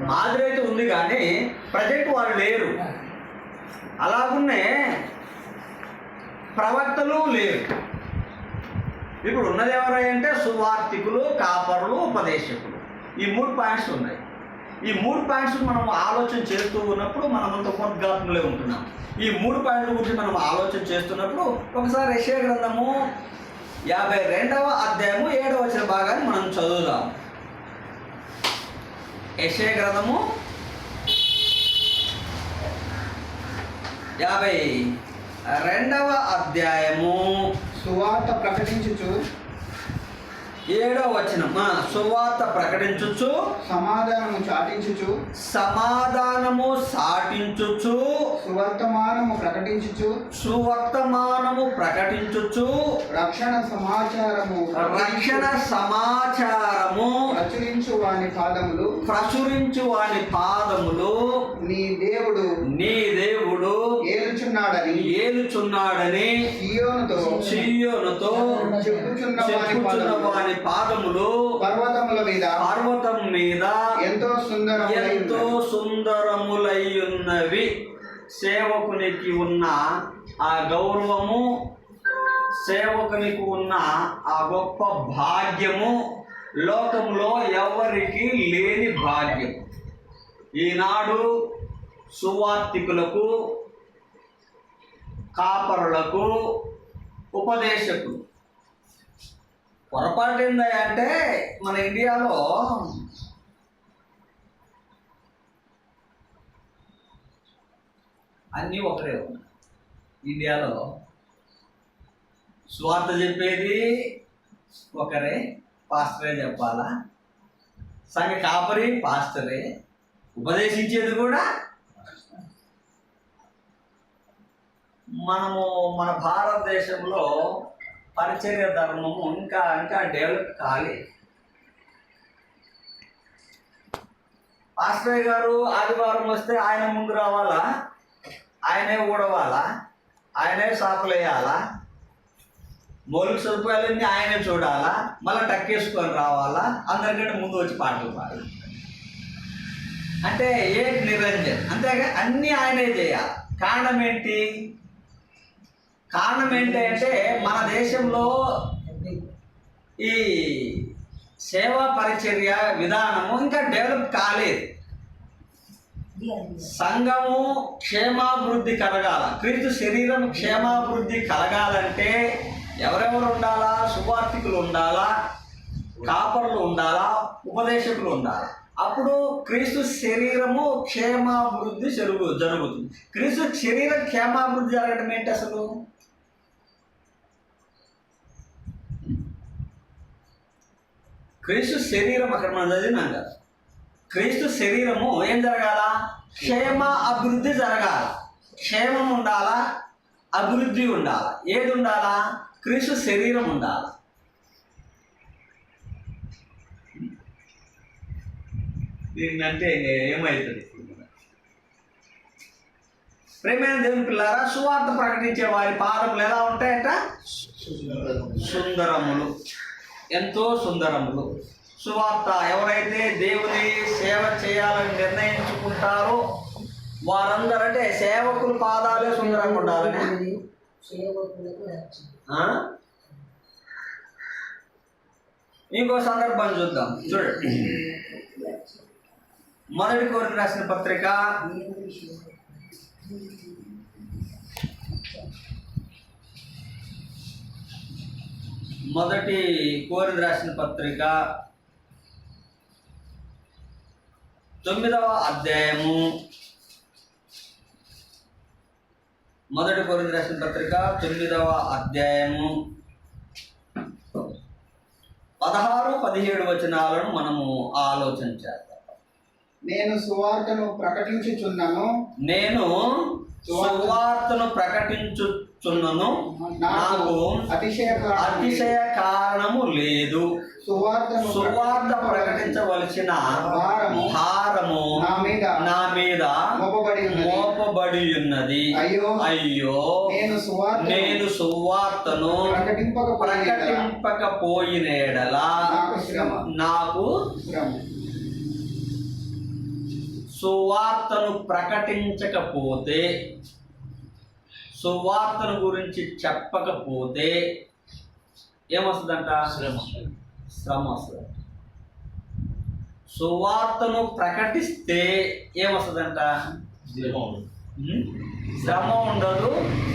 మాదిరి అయితే ఉంది కానీ ప్రజెంట్ వాళ్ళు లేరు. అలాగున్నే ప్రవక్తలు లేరు. ఇప్పుడు ఉన్నది ఎవరంటే సువార్థికులు కాపరులు ఉపదేశకులు. ఈ మూడు పాయింట్స్ ఉన్నాయి. ఈ మూడు పాయింట్స్ మనం ఆలోచన చేస్తూ ఉన్నప్పుడు మనం అంత ఉపద్ఘాతంలో ఉంటున్నాం. ఈ మూడు పాయింట్ల గురించి మనం ఆలోచన చేస్తున్నప్పుడు ఒకసారి యెషయా గ్రంథము యాభై రెండవ అధ్యాయము ఏడవ వచ్చిన భాగాన్ని మనం చదువుదాం. యశయ గ్రంథము యాభై రెండవ అధ్యాయము. సువార్త ప్రకటించుచు ఏడవ వచనం. సువార్త ప్రకటించుచు సమాధానము చాటించుచు సమాధానము సాటించుచు సువర్తమానము ప్రకటించుచు సువర్తమానము ప్రకటించుచు రక్షణ సమాచారము రక్షణ సమాచారము ప్రచురించు వాని పాదములు ప్రచురించు వాని పాదములు నీ దేవుడు నీ దేవుడు ఏలుచున్నాడని ఏలుచున్నాడని సియోనుతో చీయోనుతో చెప్పుచున్న వాని పాదములు. పర్వతముల మీద పర్వతం మీద ఎంతో సుందరములై ఎంతో ఉన్నవి. సుందరములయ్యున్నవి సేవకునికి ఉన్న ఆ గౌరవము సేవకునికి ఉన్న ఆ గొప్ప భాగ్యము లోకంలో ఎవరికి లేని భాగ్యం. ఈనాడు సువార్థికులకు కాపరులకు ఉపదేశకులు. పొరపాటు అంటే మన ఇండియాలో అన్నీ ఒకటే ఉన్నాయి. ఇండియాలో స్వార్థ చెప్పేది ఒకరే పాస్టరే చెప్పాలా? సంఘ కాపరి పాస్టరే. ఉపదేశించేది కూడా మనము మన భారతదేశంలో పరిచర్య ధర్మము ఇంకా ఇంకా డెవలప్ కాలేదు పాస్టర్ గారు ఆదివారం వస్తే ఆయన ముందు రావాలా? ఆయనే ఊడవాలా? ఆయనే సాపులు మౌలిక సదుపాయాలన్నీ ఆయనే చూడాలా? మళ్ళీ టక్కేసుకొని రావాలా? అందరికంటే ముందు వచ్చి పాటలు పాడాలి. అంటే ఏ నిరంజన్? అంతేగా అన్నీ ఆయనే చేయాలి. కారణం ఏంటి? కారణం ఏంటి అంటే మన దేశంలో ఈ సేవా పరిచర్య విధానము ఇంకా డెవలప్ కాలేదు. సంఘము క్షేమాభివృద్ధి కలగాల. క్రీస్తు శరీరం క్షేమాభివృద్ధి కలగాలంటే ఎవరెవరు ఉండాలా? సువార్థికులు ఉండాలా? కాపర్లు ఉండాలా? ఉపదేశకులు ఉండాలా? అప్పుడు క్రీస్తు శరీరము క్షేమాభివృద్ధి జరుగు జరుగుతుంది. క్రీస్తు శరీరం క్షేమాభివృద్ధి జరగడం ఏంటి అసలు? క్రీస్తు శరీరం అక్కడ మనం చదివినాం కదా. క్రీస్తు శరీరము ఏం జరగాల? క్షేమ అభివృద్ధి జరగాల. క్షేమం ఉండాలా? అభివృద్ధి ఉండాలా. ఏది ఉండాలా? క్రీస్తు శరీరం ఉండాలా. దీన్నంటే ఏమవుతుంది ప్రేమైన దేవుని పిల్లారా సువార్త ప్రకటించే వారి పాదములు ఎలా ఉంటాయంట? సుందరములు. ఎంతో సుందరములు. సువార్త ఎవరైతే దేవుని సేవ చేయాలని నిర్ణయించుకుంటారో వారందరంటే సేవకుల పాదాలే సుందరంగా ఉండాలని. ఇంకో సందర్భం చూద్దాం. చూడండి మొదటి కోరిక రాసిన పత్రిక మొదటి కోరిక రాసిన పత్రిక తొమ్మిదవ అధ్యాయము. మొదటి కోరిక రాసిన పత్రిక తొమ్మిదవ అధ్యాయము. పదహారు పదిహేడు వచనాలను మనము ఆలోచన చేద్దాం. నేను సువార్తను ప్రకటించుచున్నాను. నేను సువార్తను ప్రకటించుచున్నను నాకు అతిశయ అతిశయ కారణము లేదు సువార్త ప్రకటించవలసిన భారము నా మీద నా మీద మోపబడి ఉన్నది మోపబడి ఉన్నది అయ్యో అయ్యో నేను నేను సువార్తను ప్రకటింపకపోయిన ఎడల ప్రకటింపకపోయిన ఎడల నాకు సువార్తను ప్రకటించకపోతే సువార్తను గురించి చెప్పకపోతే ఏమొస్తుందంట? శ్రమ. శ్రమ వస్తుంది సువార్తను ప్రకటిస్తే ఏమొస్తుందంట? శ్రమ ఉండదు.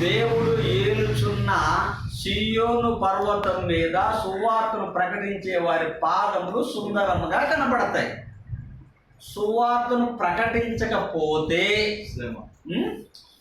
దేవుడు ఏలుచున్న సియోను పర్వతం మీద సువార్తను ప్రకటించే వారి పాదములు సుందరముగా కనపడతాయి సువార్తను ప్రకటించకపోతే శ్రమ?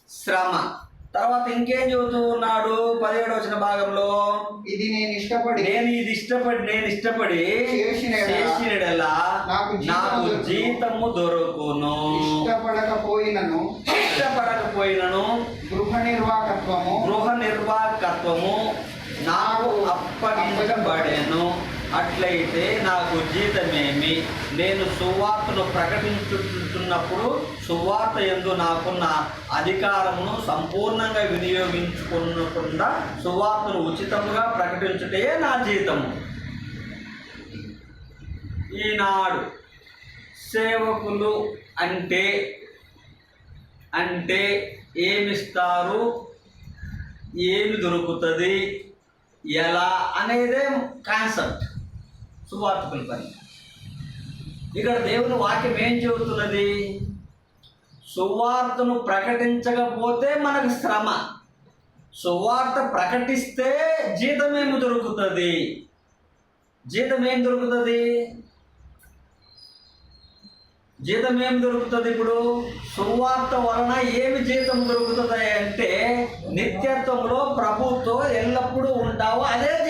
శ్రమ. తర్వాత ఇంకేం చెబుతూ ఉన్నాడు? పదిహేడు వచ్చిన భాగంలో. ఇది నేను ఇష్టపడి నేను ఇది ఇష్టపడి నేను ఇష్టపడి చేసిన ఎడల చేసినడలా నాకు. జీతము దొరుకును. ఇష్టపడకపోయినను. ఇష్టపడకపోయినను. గృహ నిర్వాహకత్వము. గృహ నిర్వాహకత్వము నాకు అప్పగించబడెను. అట్లయితే నాకు జీతమేమి? నేను సువార్తను ప్రకటించుతున్నప్పుడు సువార్త ఎందు నాకున్న అధికారమును సంపూర్ణంగా వినియోగించుకున్నకుండా సువార్తను ఉచితముగా ప్రకటించుటే నా జీతము. ఈనాడు సేవకులు అంటే అంటే ఏమిస్తారు? ఏమి దొరుకుతుంది? ఎలా? అనేదే కాన్సెప్ట్ సువార్తకుల పని ఇక్కడ దేవుని వాక్యం ఏం చెబుతున్నది? సువార్తను ప్రకటించకపోతే మనకు శ్రమ. సువార్త ప్రకటిస్తే జీతమేమి దొరుకుతుంది జీతం ఏం దొరుకుతుంది? జీతం ఏం దొరుకుతుంది ఇప్పుడు? సువార్త వలన ఏమి జీతం దొరుకుతుంది అంటే నిత్యత్వంలో ప్రభుతో ఎల్లప్పుడూ ఉంటావు అదే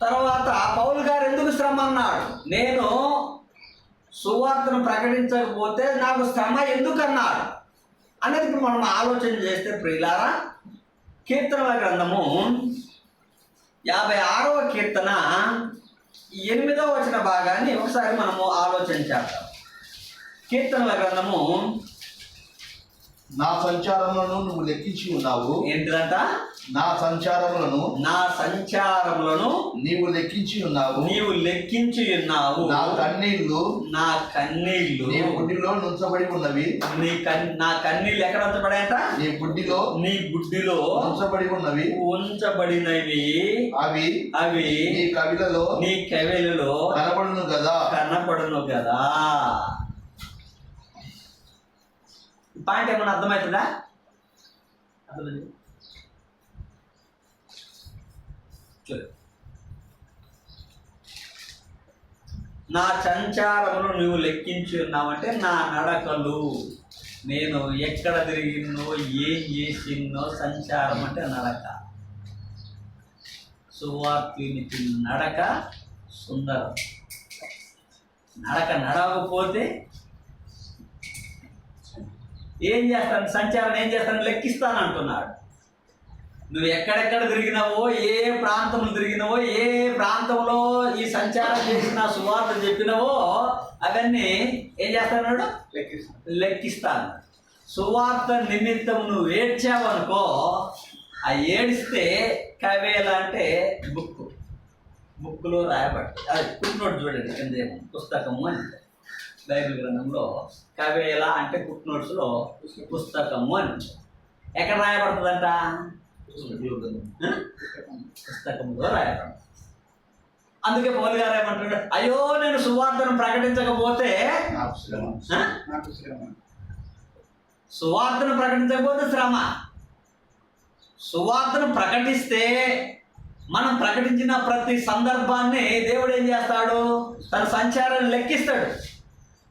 తర్వాత పౌలు గారు ఎందుకు శ్రమ అన్నాడు నేను సువార్తను ప్రకటించకపోతే నాకు శ్రమ ఎందుకు అన్నాడు అనేది ఇప్పుడు మనం ఆలోచన చేస్తే ప్రియులారా కీర్తనల గ్రంథము యాభై ఆరవ కీర్తన ఎనిమిదవ వచ్చిన భాగాన్ని ఒకసారి మనము ఆలోచన చేద్దాం. కీర్తనల గ్రంథము నా సంచారములను నువ్వు లెక్కించి ఉన్నావు. ఏంటిదంట? నా సంచారములను నా సంచారములను నీవు లెక్కించి ఉన్నావు. నీవు లెక్కించి ఉన్నావు. నా కన్నీళ్ళు నా కన్నీళ్ళు నీ బుడ్డిలో నుంచబడి ఉన్నవి. నీ కన్ నా కన్నీళ్ళు ఎక్కడ ఉంచబడాయట? నీ బుడ్డిలో నీ గుడ్డిలో ఉంచబడి ఉన్నవి. ఉంచబడినవి. అవి అవి నీ కవిలలో నీ కవెలలో కనబడును కదా కనపడును కదా పాయింట్ ఏమన్నా అర్థమవుతుందా? అర్థమైంది? చూడు నా సంచారములు నువ్వు లెక్కించి ఉన్నావంటే నా నడకలు. నేను ఎక్కడ తిరిగినో ఏం చేసినో సంచారం అంటే నడక. సువార్తినికి నడక సుందరం. నడక నడవకపోతే ఏం చేస్తాను? సంచారం ఏం చేస్తాను? లెక్కిస్తాను అంటున్నాడు నువ్వు ఎక్కడెక్కడ తిరిగినావో ఏ ప్రాంతంలో తిరిగినావో ఏ ప్రాంతంలో ఈ సంచారం చేసిన సువార్త చెప్పినావో అవన్నీ ఏం చేస్తాడు లెక్కిస్తాను సువార్త నిమిత్తం నువ్వు ఏడ్చావనుకో ఆ ఏడిస్తే కవేల అంటే బుక్ బుక్లో రాయబడి అది కుట్నోట్ చూడండి కింద ఏమో పుస్తకము అని. బైబిల్ గ్రంథంలో కవేల అంటే కుట్నోట్స్లో పుస్తకము అని ఎక్కడ రాయబడుతుందంట? పుస్తకంలో రాయబడి అందుకే పౌలు గారు ఏమంటాడు? అయ్యో నేను సువార్తను ప్రకటించకపోతే సువార్తను ప్రకటించకపోతే శ్రమ. సువార్తను ప్రకటిస్తే మనం ప్రకటించిన ప్రతి సందర్భాన్ని దేవుడు ఏం చేస్తాడు? తన సంచారాన్ని లెక్కిస్తాడు.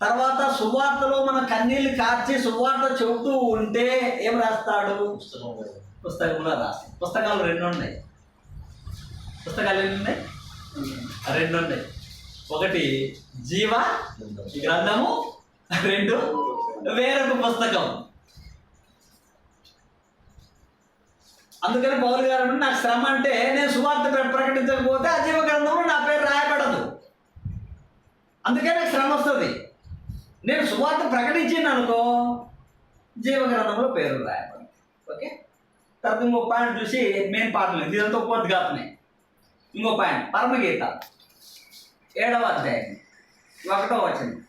తర్వాత సువార్తలో మన కన్నీళ్ళు కార్చి సువార్త చెబుతూ ఉంటే ఏం రాస్తాడు? పుస్తకంలో రాస్తాడు. పుస్తకాలు రెండు ఉన్నాయి పుస్తకాలు ఎన్ని ఉన్నాయి రెండు. ఉన్నాయి ఒకటి జీవ గ్రంథము రెండు వేరొక పుస్తకం. అందుకని పౌలు గారు నాకు శ్రమ అంటే నేను సువార్త ప్ర- ప్రకటించకపోతే ఆ జీవ గ్రంథంలో నా పేరు రాయబడదు. అందుకే నాకు శ్రమ వస్తుంది. నేను సువార్త ప్రకటించాను అనుకో జీవగ్రంథంలో పేరు రాయబడింది ఓకే? తర్వాత ఇంకో పాయింట్ చూసి మెయిన్ పాటలు ఇదంతా ఉపద్ఘాతనే ఇంకో పాయింట్. పరమగీత. ఏడవ అధ్యాయం. ఒకటో వచ్చింది